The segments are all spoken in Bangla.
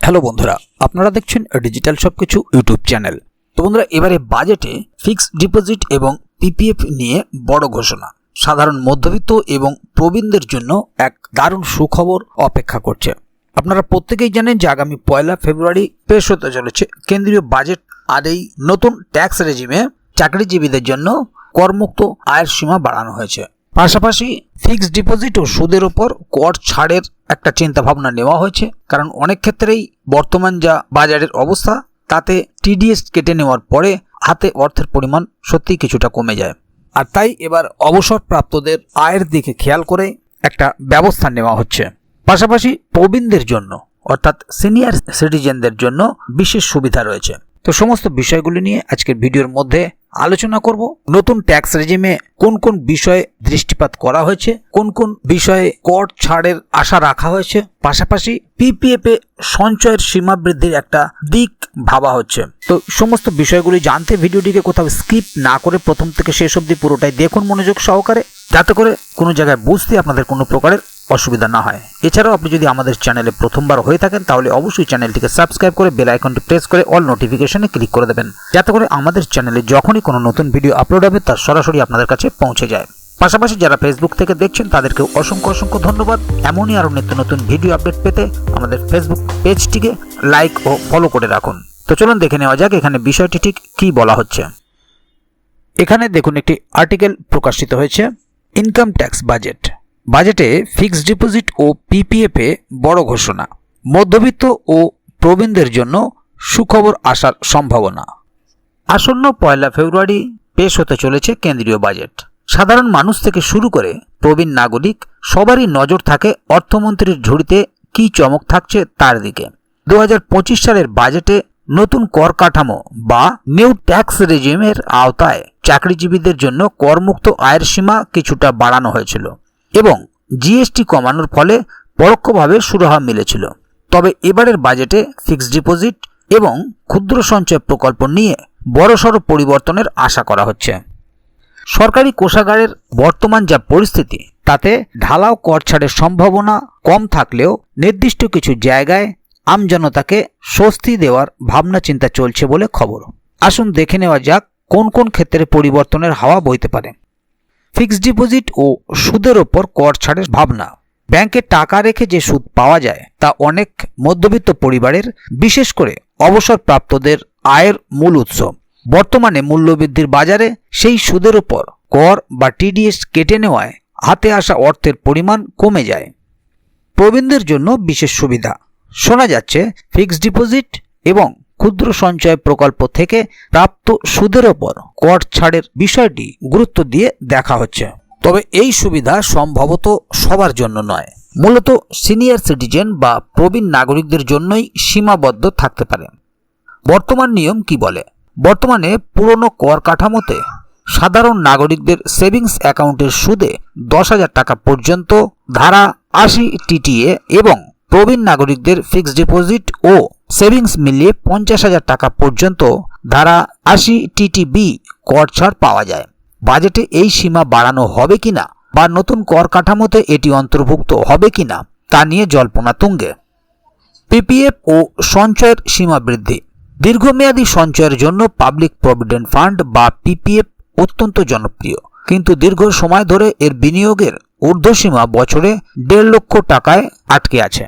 হ্যালো বন্ধুরা, আপনারা দেখছেন ডিজিটাল সবকিছু ইউটিউব চ্যানেল। তো বন্ধুরা, এবারে বাজেটে ফিক্সড ডিপোজিট এবং পিপিএফ নিয়ে বড় ঘোষণা। সাধারণ মধ্যবিত্ত এবং প্রবীণদের জন্য এক দারুণ সুখবর অপেক্ষা করছে। আপনারা প্রত্যেকেই জানেন যে আগামী পয়লা ফেব্রুয়ারি পেশ হতে চলেছে কেন্দ্রীয় বাজেট। আর এই নতুন ট্যাক্স রেজিমে চাকরিজীবীদের জন্য করমুক্ত আয়ের সীমা বাড়ানো হয়েছে। পাশাপাশি ফিক্সড ডিপোজিট ও সুদের উপর কর ছাড়ের একটা চিন্তা ভাবনা নেওয়া হয়েছে। কারণ অনেক ক্ষেত্রেই বর্তমান যা বাজারের অবস্থা, তাতে টিডিএস কেটে নেওয়ার পরে হাতে অর্থের পরিমাণ সত্যিই কিছুটা কমে যায়। আর তাই এবার অবসরপ্রাপ্তদের আয়ের দিকে খেয়াল করে একটা ব্যবস্থা নেওয়া হচ্ছে। পাশাপাশি প্রবীণদের জন্য, অর্থাৎ সিনিয়র সিটিজেনদের জন্য বিশেষ সুবিধা রয়েছে। তো সমস্ত বিষয়গুলি নিয়ে আজকের ভিডিওর মধ্যে আলোচনা করব। নতুন ট্যাক্স রেজিমে কোন কোন বিষয়ে দৃষ্টিপাত করা হয়েছে, কোন কোন বিষয়ে কর ছাড়ের আশা রাখা হয়েছে, পাশাপাশি পিপিএফ এ সঞ্চয়ের সীমা বৃদ্ধির একটা দিক ভাবা হচ্ছে। তো সমস্ত বিষয়গুলি জানতে ভিডিওটিকে কোথাও স্কিপ না করে প্রথম থেকে শেষ অবধি পুরোটাই দেখুন মনোযোগ সহকারে। যাতে করে কোনো জায়গায় বুঝতে আপনাদের কোনো প্রকারের অসুবিধা না হয়। এছাড়াও আপনি যদি আমাদের চ্যানেলে প্রথমবার হয়ে থাকেন, তাহলে অবশ্যই চ্যানেলটিকে সাবস্ক্রাইব করে বেল আইকনটি প্রেস করে অল নোটিফিকেশনে ক্লিক করে দেবেন। যাতে করে আমাদের চ্যানেলে যখনই কোনো নতুন ভিডিও আপলোড হবে তার সরাসরি আপনাদের কাছে পৌঁছে যায়। পাশাপাশি যারা ফেসবুক থেকে দেখছেন, তাদেরকে অসংখ্য অসংখ্য ধন্যবাদ। এমনই আরও নিত্য নতুন ভিডিও আপডেট পেতে আমাদের ফেসবুক পেজটিকে লাইক ও ফলো করে রাখুন। তো চলুন দেখে নেওয়া যাক এখানে বিষয়টি ঠিক কী বলা হচ্ছে। এখানে দেখুন, একটি আর্টিকেল প্রকাশিত হয়েছে, ইনকাম ট্যাক্স বাজেট। বাজেটে ফিক্সড ডিপোজিট ও পিপিএফে বড় ঘোষণা। মধ্যবিত্ত ও প্রবীণদের জন্য সুখবর আসার সম্ভাবনা। আসন্ন পয়লা ফেব্রুয়ারি পেশ হতে চলেছে কেন্দ্রীয় বাজেট। সাধারণ মানুষ থেকে শুরু করে প্রবীণ নাগরিক সবারই নজর থাকে অর্থমন্ত্রীর ঝুড়িতে কী চমক থাকছে তার দিকে। দু হাজার পঁচিশ সালের বাজেটে নতুন কর কাঠামো বা নিউ ট্যাক্স রেজিমের আওতায় চাকরিজীবীদের জন্য করমুক্ত আয়ের সীমা কিছুটা বাড়ানো হয়েছিল। এবং জিএসটি কমানোর ফলে পরোক্ষভাবে সুরাহা মিলেছিল। তবে এবারের বাজেটে ফিক্সড ডিপোজিট এবং ক্ষুদ্র সঞ্চয় প্রকল্প নিয়ে বড়সড় পরিবর্তনের আশা করা হচ্ছে। সরকারি কোষাগারের বর্তমান যা পরিস্থিতি, তাতে ঢালাও কর ছাড়ের সম্ভাবনা কম থাকলেও নির্দিষ্ট কিছু জায়গায় আমজনতাকে স্বস্তি দেওয়ার ভাবনা চিন্তা চলছে বলে খবর। আসুন দেখে নেওয়া যাক কোন কোন ক্ষেত্রে পরিবর্তনের হাওয়া বইতে পারে। ফিক্সড ডিপোজিট ও সুদের ওপর কর ছাড়ের ভাবনা। ব্যাংকে টাকা রেখে যে সুদ পাওয়া যায়, তা অনেক মধ্যবিত্ত পরিবারের, বিশেষ করে অবসরপ্রাপ্তদের আয়ের মূল উৎস। বর্তমানে মূল্যবৃদ্ধির বাজারে সেই সুদের ওপর কর বা টিডিএস কেটে নেওয়ায় হাতে আসা অর্থের পরিমাণ কমে যায়। প্রবীণদের জন্য বিশেষ সুবিধা। শোনা যাচ্ছে, ফিক্সড ডিপোজিট এবং ক্ষুদ্র সঞ্চয় প্রকল্প থেকে প্রাপ্ত সুদের ওপর কর ছাড়ের বিষয়টি গুরুত্ব দিয়ে দেখা হচ্ছে। তবে এই সুবিধা সম্ভবত সবার জন্য নয়। মূলত সিনিয়র সিটিজেন বা প্রবীণ নাগরিকদের জন্যই সীমাবদ্ধ থাকতে পারে। বর্তমান নিয়ম কি বলে? বর্তমানে পুরনো কর কাঠামোতে সাধারণ নাগরিকদের সেভিংস অ্যাকাউন্টের সুদে দশ হাজার টাকা পর্যন্ত, ধারা আশি টিটিএ এবং প্রবীণ নাগরিকদের ফিক্সড ডিপোজিট ও সেভিংস মিলিয়ে পঞ্চাশ হাজার টাকা পর্যন্ত ধারা আশি টিটিবি কর ছাড় পাওয়া যায়। বাজেটে এই সীমা বাড়ানো হবে কিনা বা নতুন কর কাঠামোতে এটি অন্তর্ভুক্ত হবে কিনা তা নিয়ে জল্পনা তুঙ্গে। পিপিএফ ও সঞ্চয়ের সীমা বৃদ্ধি। দীর্ঘমেয়াদী সঞ্চয়ের জন্য পাবলিক প্রভিডেন্ট ফান্ড বা পিপিএফ অত্যন্ত জনপ্রিয়। কিন্তু দীর্ঘ সময় ধরে এর বিনিয়োগের ঊর্ধ্বসীমা বছরে দেড় লক্ষ টাকায় আটকে আছে।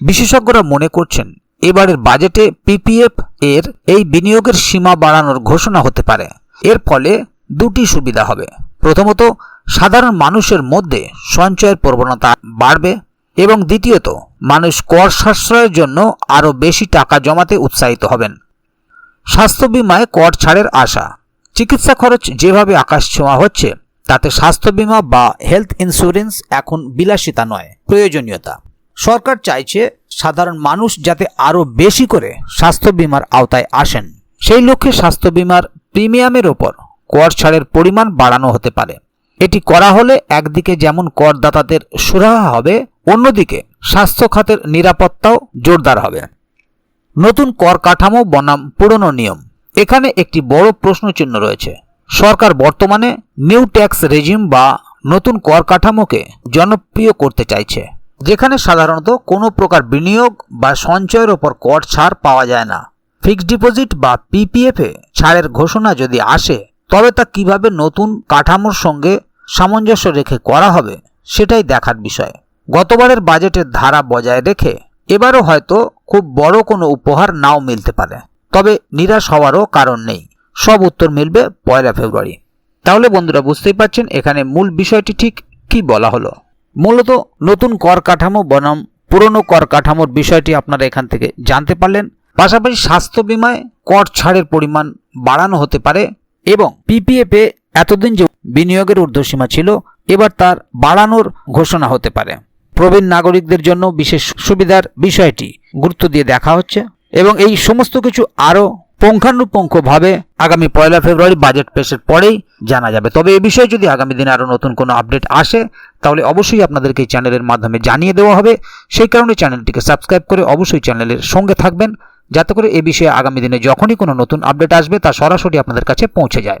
বিশেষজ্ঞরা মনে করছেন এবারের বাজেটে পিপিএফ এর এই বিনিয়োগের সীমা বাড়ানোর ঘোষণা হতে পারে। এর ফলে দুটি সুবিধা হবে। প্রথমত, সাধারণ মানুষের মধ্যে সঞ্চয়ের প্রবণতা বাড়বে এবং দ্বিতীয়ত, মানুষ কর সাশ্রয়ের জন্য আরও বেশি টাকা জমাতে উৎসাহিত হবেন। স্বাস্থ্য বিমায় কর ছাড়ের আশা। চিকিৎসা খরচ যেভাবে আকাশ ছোঁয়া হচ্ছে, তাতে স্বাস্থ্য বিমা বা হেলথ ইন্স্যুরেন্স এখন বিলাসিতা নয়, প্রয়োজনীয়তা। সরকার চাইছে সাধারণ মানুষ যাতে আরও বেশি করে স্বাস্থ্য বিমার আওতায় আসেন। সেই লক্ষ্যে স্বাস্থ্য বিমার প্রিমিয়ামের ওপর কর ছাড়ের পরিমাণ বাড়ানো হতে পারে। এটি করা হলে একদিকে যেমন করদাতাদের সুরাহা হবে, অন্যদিকে স্বাস্থ্য খাতের নিরাপত্তাও জোরদার হবে। নতুন কর কাঠামো বনাম পুরনো নিয়ম। এখানে একটি বড় প্রশ্নচিহ্ন রয়েছে। সরকার বর্তমানে নিউ ট্যাক্স রেজিম বা নতুন কর কাঠামোকে জনপ্রিয় করতে চাইছে। যেখানে সাধারণত কোনো প্রকার বিনিয়োগ বা সঞ্চয়ের ওপর কর ছাড় পাওয়া যায় না। ফিক্সড ডিপোজিট বা পিপিএফে ছাড়ের ঘোষণা যদি আসে, তবে তা কীভাবে নতুন কাঠামোর সঙ্গে সামঞ্জস্য রেখে করা হবে, সেটাই দেখার বিষয়। গতবারের বাজেটের ধারা বজায় রেখে এবারও হয়তো খুব বড় কোনো উপহার নাও মিলতে পারে। তবে নিরাশ হওয়ারও কারণ নেই। সব উত্তর মিলবে পয়লা ফেব্রুয়ারি। তাহলে বন্ধুরা বুঝতেই পারছেন এখানে মূল বিষয়টি ঠিক কি বলা হলো। মূলত নতুন কর কাঠামো বনাম পুরনো কর কাঠামোর বিষয়টি আপনারা এখান থেকে জানতে পারলেন। পাশাপাশি স্বাস্থ্য বিমায় কর ছাড়ের পরিমাণ বাড়ানো হতে পারে এবং পিপিএফে এতদিন যে বিনিয়োগের ঊর্ধ্বসীমা ছিল, এবার তার বাড়ানোর ঘোষণা হতে পারে। প্রবীণ নাগরিকদের জন্য বিশেষ সুবিধার বিষয়টি গুরুত্ব দিয়ে দেখা হচ্ছে এবং এই সমস্ত কিছু আরও পুঙ্খানুপুঙ্খভাবে আগামী পয়লা ফেব্রুয়ারি বাজেট পেশের পরেই জানা যাবে। তবে এ বিষয়ে যদি আগামী দিনে আরও নতুন কোনো আপডেট আসে, তাহলে অবশ্যই আপনাদেরকে চ্যানেলের মাধ্যমে জানিয়ে দেওয়া হবে। সেই কারণে চ্যানেলটিকে সাবস্ক্রাইব করে অবশ্যই চ্যানেলের সঙ্গে থাকবেন, যাতে করে এ বিষয়ে আগামী দিনে যখনই কোনো নতুন আপডেট আসবে, তা সরাসরি আপনাদের কাছে পৌঁছে যায়।